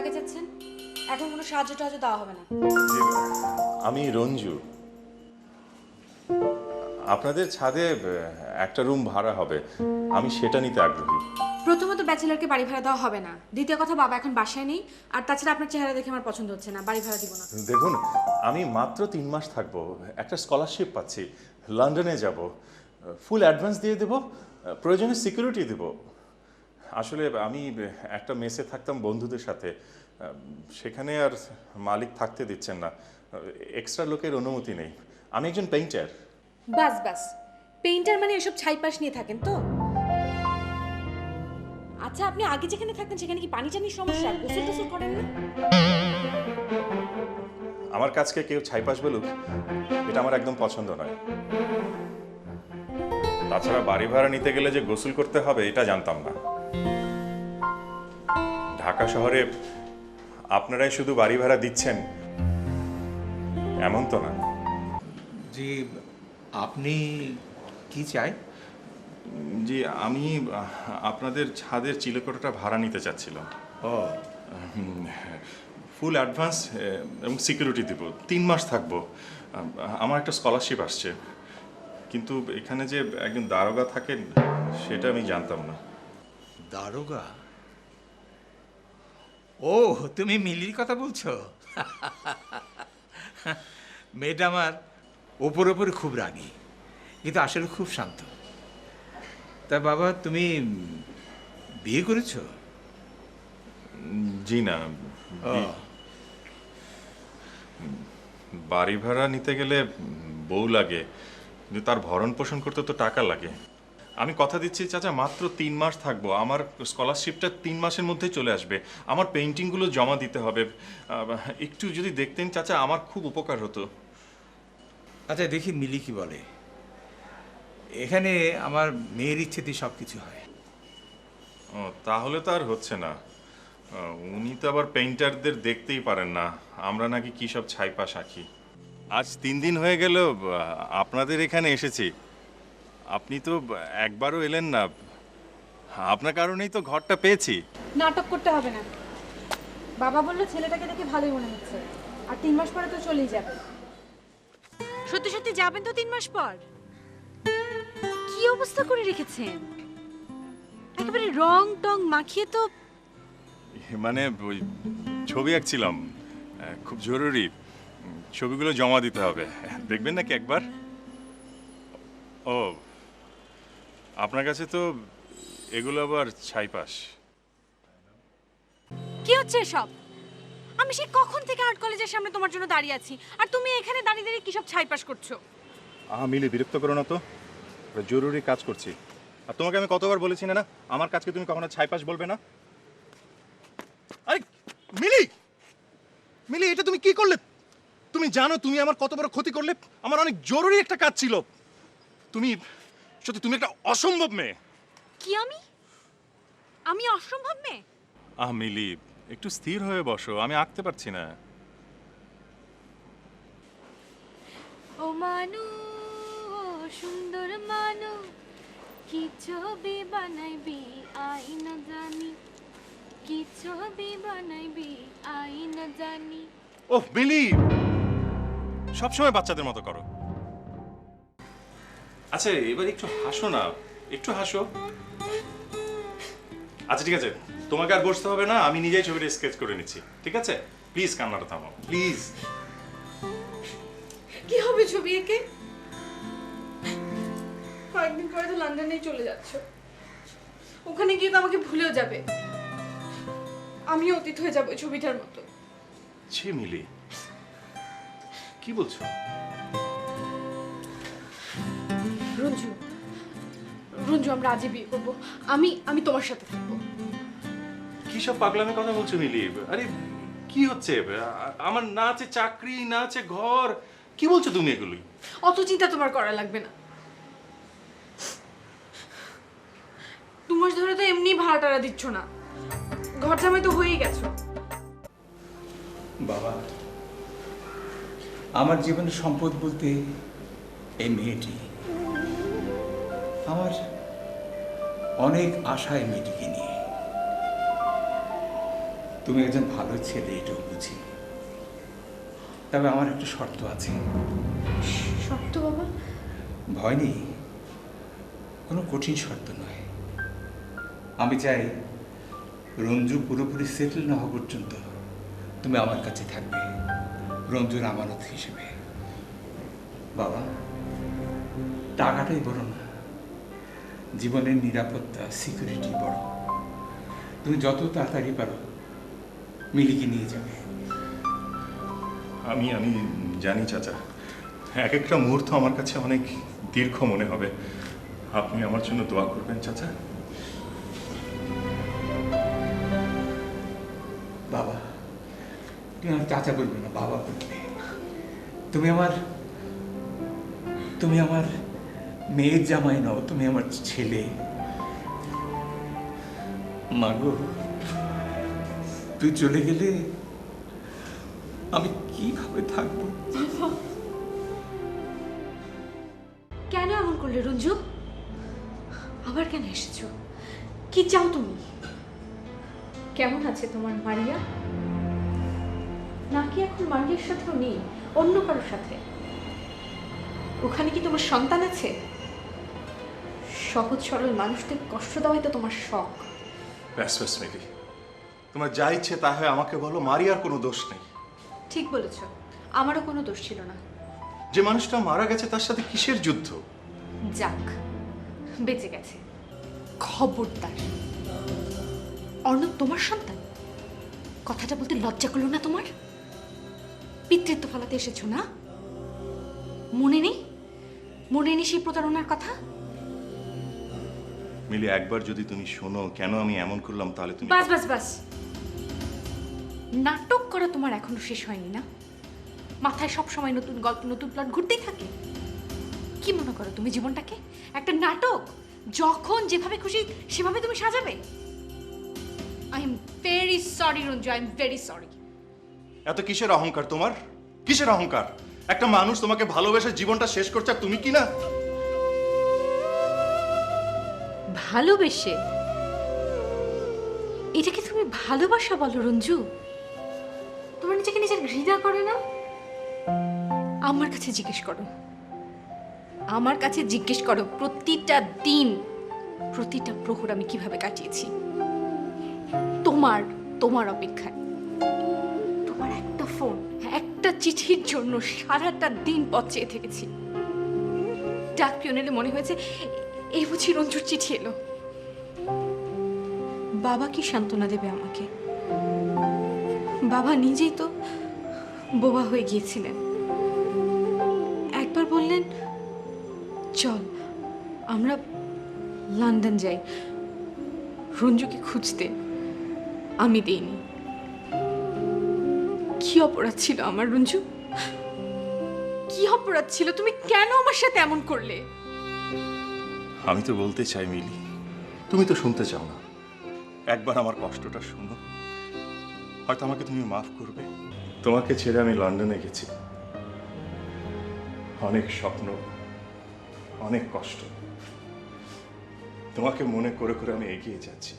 কাকে চাচ্ছেন এখন কোনো সাহায্য টাহায্য দেওয়া হবে না। আমি রঞ্জু। আপনাদের ছাদে একটা রুম ভাড়া হবে। আমি সেটা নিতে আগ্রহী। প্রথমত ব্যাচেলারকে বাড়ি ভাড়া দেওয়া হবে না। দ্বিতীয় কথা বাবা এখন বাসায় নেই। আর তাছাড়া আপনার চেহারা দেখে আমার পছন্দ হচ্ছে না। বাড়ি ভাড়া দিব না। দেখুন আমি মাত্র তিন মাস থাকব। একটা স্কলারশিপ পাচ্ছি। লন্ডনে যাব। ফুল অ্যাডভান্স দিয়ে দেবো। প্রয়োজনে সিকিউরিটি দেব। আসলে আমি একটা মেসে থাকতাম বন্ধুদের সাথে সেখানে আর মালিক থাকতে দিচ্ছেন না। এক্সট্রা লোকের অনুমতি নেই। আমি একজন পেইন্টার বাস বাস। পেইন্টার মানে এসব ছাইপাশ নিয়ে থাকেন তো? আচ্ছা আপনি আগে যেখানে থাকতেন সেখানে কি পানি টানির সমস্যা? গোসল টোসল করেন না? আমার কাছকে কেউ ছাইপাশ বলুক এটা আমার একদম পছন্দ নয়। তাছাড়া বাড়ি ভাড়া নিতে গেলে যে গোসল করতে হবে এটা জানতাম না। ঢাকা শহরে আপনারাই শুধু বাড়ি ভাড়া দিচ্ছেন? এমন তো না। জি আপনি কি চাই? জি আমি আপনাদের ছাদের চিলেকোটাটা ভাড়া নিতে চাচ্ছিলাম। ও। ফুল অ্যাডভান্স এবং সিকিউরিটি দিব। তিন মাস থাকব। আমার একটা স্কলারশিপ আসছে। কিন্তু এখানে যে একজন দারোগা থাকেন সেটা আমি জানতাম না। দারোগা? ও তুমি মিলির কথা বলছো? মেয়েটা আমার ওপর ওপরে খুব রাগী কিন্তু আসলে খুব শান্ত। তা বাবা তুমি বিয়ে করেছ? জি না বাড়ি ভাড়া নিতে গেলে বউ লাগে কিন্তু তার ভরণ পোষণ করতে তো টাকা লাগে। আমি কথা দিচ্ছি চাচা মাত্র তিন মাস থাকব। আমার স্কলারশিপটা তিন মাসের মধ্যে চলে আসবে। আমার পেন্টিংগুলো জমা দিতে হবে। একটু যদি দেখতেন চাচা আমার খুব উপকার হতো। আচ্ছা দেখি মিলি কি বলে। এখানে আমার মেয়ের ইচ্ছেতেই সব কিছু হয়। ও তাহলে তো আর হচ্ছে না। উনি তো আবার পেইন্টারদের দেখতেই পারেন না। আমরা নাকি কি সব ছাইপা আঁকি আজ তিন দিন হয়ে গেল আপনাদের এখানে এসেছি। আপনি তো একবারও এলেন না। আপনার কারণেই তো ঘরটা পেয়েছি। নাটক করতে হবে না। বাবা বলল ছেলেটাকে দেখে ভালোই মনে হচ্ছে। আর তিন মাস পরে তো চলেই যাবে। সত্যি সত্যি যাবেন তো তিন মাস পর। কি অবস্থা করে রেখেছেন? একেবারে রং টং মাখিয়ে তো মানে ওই ছবি আঁকছিলাম। খুব জরুরি। ছবিগুলো জমা দিতে হবে। দেখবেন নাকি একবার? ও আপনার কাছে তো এগুলো আবার ছাইপাশ। কি হচ্ছে সব আমি সেই কখন থেকে আর্ট কলেজের সামনে তোমার জন্য দাঁড়িয়ে আছি? আর তুমি এখানে দাঁড়িয়ে দাঁড়িয়ে কি সব ছাইপাস করছ? আহা মিলি বিরক্ত করো না তো। একটা জরুরি কাজ করছি। আর তোমাকে আমি কতবার বলেছি না না? আমার কাজকে তুমি কখনো ছাইপাশ বলবে না? আরে মিলি! মিলি এটা তুমি কি করলে? তুমি জানো তুমি আমার কত বড় ক্ষতি করলে? আমার অনেক জরুরি একটা কাজ ছিল। তুমি সত্যি তুমি একটা অসম্ভব মেয়ে। কি আমি? আমি অসম্ভব মেয়ে? আহ মিলি একটু স্থির হয়ে বসো আমি আঁকতে পারছি না। ও মানু ও সুন্দর মানু কি ছবি বানাইবি আই না জানি। কি ছবি বানাইবি আই না জানি। ওহ মিলি! সবসময় বাচ্চাদের মতো করো। আচ্ছা এবার একটু হাসো না। একটু হাসো। আচ্ছা ঠিক আছে। তোমাকে আর বসতে হবে না আমি নিজেই ছবিটা স্কেচ করে নিচ্ছি। ঠিক আছে? প্লিজ কান্নাটা থামাও। প্লিজ কি হবে ছবি এঁকে? কয়েকদিন পরে তো লন্ডনেই চলে যাচ্ছ। ওখানে গিয়ে তো আমাকে ভুলেও যাবে। আমিও অতীত হয়ে যাব ছবিটার মতো। ছি মিলি। কি বলছো? রঞ্জু রঞ্জু আমরা আজই বিয়ে করব। আমি আমি তোমার সাথে থাকব। কি সব পাগলামি কথা বলছো মিলি? আরে কি হচ্ছে? আমার না আছে চাকরি না আছে ঘর। কি বলছো তুমি এগুলি অত চিন্তা তোমার করা লাগবে না। দু মাস ধরে তো এমনি ভাড়া টাড়া দিচ্ছ না। ঘর জামাই তো হয়েই গেছো। বাবা আমার জীবনের সম্পদ বলতে এই মেয়েটি। আমার অনেক আশায় মেয়েটিকে নিয়ে। তুমি একজন ভালো ছেলে এটাও বুঝি। তবে আমার একটা শর্ত আছে। শর্ত বাবা? ভয় নেই। কোনো কঠিন শর্ত নয়। আমি চাই রঞ্জু পুরোপুরি সেটেল না হওয়া পর্যন্ত তুমি আমার কাছে থাকবে। রঞ্জুর আমানত হিসেবে। বাবা টাকাটাই বড় না। জীবনের নিরাপত্তা সিকিউরিটি বড়। তুমি যত তাড়াতাড়ি পারো মিলিকে নিয়ে যাবে। আমি আমি জানি চাচা। এক একটা মুহূর্ত আমার কাছে অনেক দীর্ঘ মনে হবে। আপনি আমার জন্য দোয়া করবেন চাচা। বাবা তুমি আমার চাচা বলবে না বাবা বলবে। তুমি আমার তুমি আমার মেয়ের জামাই নও, তুমি আমার ছেলে। মাগো তুই চলে গেলে আমি কীভাবে থাকব? কেন এমন করলে রঞ্জু? আবার কেন এসেছ? কি চাও তুমি? কেমন আছে তোমার মারিয়া? নাকি এখন মারিয়ার সাথেও নেই, অন্য কারোর সাথে? ওখানে কি তোমার সন্তান আছে? সহজ সরল মানুষদের কষ্ট দেওয়াই তো তোমার শখ। ব্যাস ব্যাস তোমার যা ইচ্ছে তা হয় আমাকে বলো মারিয়ার কোনো দোষ নেই। ঠিক বলেছ আমারও কোনো দোষ ছিল না। যে মানুষটা মারা গেছে তার সাথে কিসের যুদ্ধ? যাক বেঁচে গেছে। খবরদার। অর্ণব তোমার সন্তান? কথাটা বলতে লজ্জা করল না তোমার? পিতৃত্ব ফলাতে এসেছ না? মনে নেই? মনে নেই সেই প্রতারণার কথা? মিলি একবার যদি তুমি শোনো কেন আমি এমন করলাম তাহলে তুমি বাস বাস বাস। নাটক করা তোমার এখনও শেষ হয়নি না? মাথায় সব সময় নতুন গল্প নতুন প্লট ঘুরতেই থাকে। কি মনে করো তুমি জীবনটাকে? একটা নাটক যখন যেভাবে খুশি সেভাবে তুমি সাজাবে? I am very sorry Ranju I am very sorry এত কিসের অহংকার তোমার? কিসের অহংকার? একটা মানুষ তোমাকে ভালোবেসে জীবনটা শেষ করছে আর তুমি কি না? ভালোবেসে। এটাকে তুমি ভালোবাসা বলো, রঞ্জু। তোমার নিজেকে নিজের ঘৃণা করে না? আমার কাছে জিজ্ঞেস করো। আমার কাছে জিজ্ঞেস করো, প্রতিটা দিন, প্রতিটা প্রহর আমি কীভাবে কাটিয়েছি? তোমার তোমার অপেক্ষায়। তোমার একটা ফোন, একটা চিঠির জন্য সারাটা দিন পথ চেয়ে থেকেছি। ডাক পিয়ন এলে মনে হয়েছে এই বুঝি রঞ্জুর চিঠি এলো। বাবা কি সান্ত্বনা দেবে আমাকে? বাবা নিজেই তো বোবা হয়ে গিয়েছিলেন। একবার বললেন, চল, আমরা লন্ডন যাই। রঞ্জুকে খুঁজতে আমি দিইনি। কি অপরাধ ছিল আমার, রঞ্জু? কি অপরাধ ছিল? তুমি কেন আমার সাথে এমন করলে? আমি তো বলতে চাই, মিলি, তুমি তো শুনতে চাও না। একবার আমার কষ্টটা শোনো। হয়তো আমাকে তুমি মাফ করবে। তোমাকে ছেড়ে আমি লন্ডনে গেছি। অনেক স্বপ্ন, অনেক কষ্ট। তোমাকে মনে করে করে আমি এগিয়ে যাচ্ছি।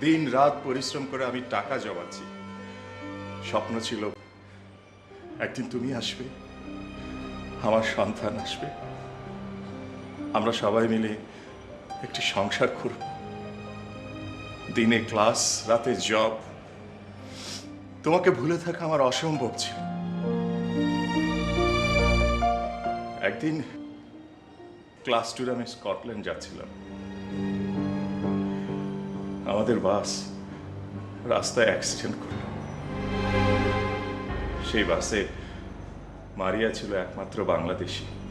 দিন রাত পরিশ্রম করে আমি টাকা জমাচ্ছি। স্বপ্ন ছিল, একদিন তুমি আসবে, আমার সন্তান আসবে। আমরা সবাই মিলে একটি সংসার করব। দিনে ক্লাস, রাতে জব। তোমাকে ভুলে থাকা আমার অসম্ভব ছিল। একদিন ক্লাস টুর আমি স্কটল্যান্ড যাচ্ছিলাম। আমাদের বাস রাস্তায় অ্যাক্সিডেন্ট করল। সেই বাসে মারিয়া ছিল একমাত্র বাংলাদেশি।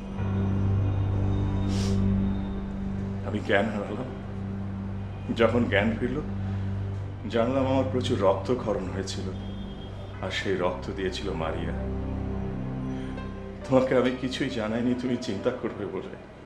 আমি জ্ঞান হারালাম। যখন জ্ঞান ফিরল, জানলাম আমার প্রচুর রক্তক্ষরণ হয়েছিল, আর সেই রক্ত দিয়েছিল মারিয়া। তোমাকে আমি কিছুই জানাইনি, তুমি চিন্তা করবে বলে।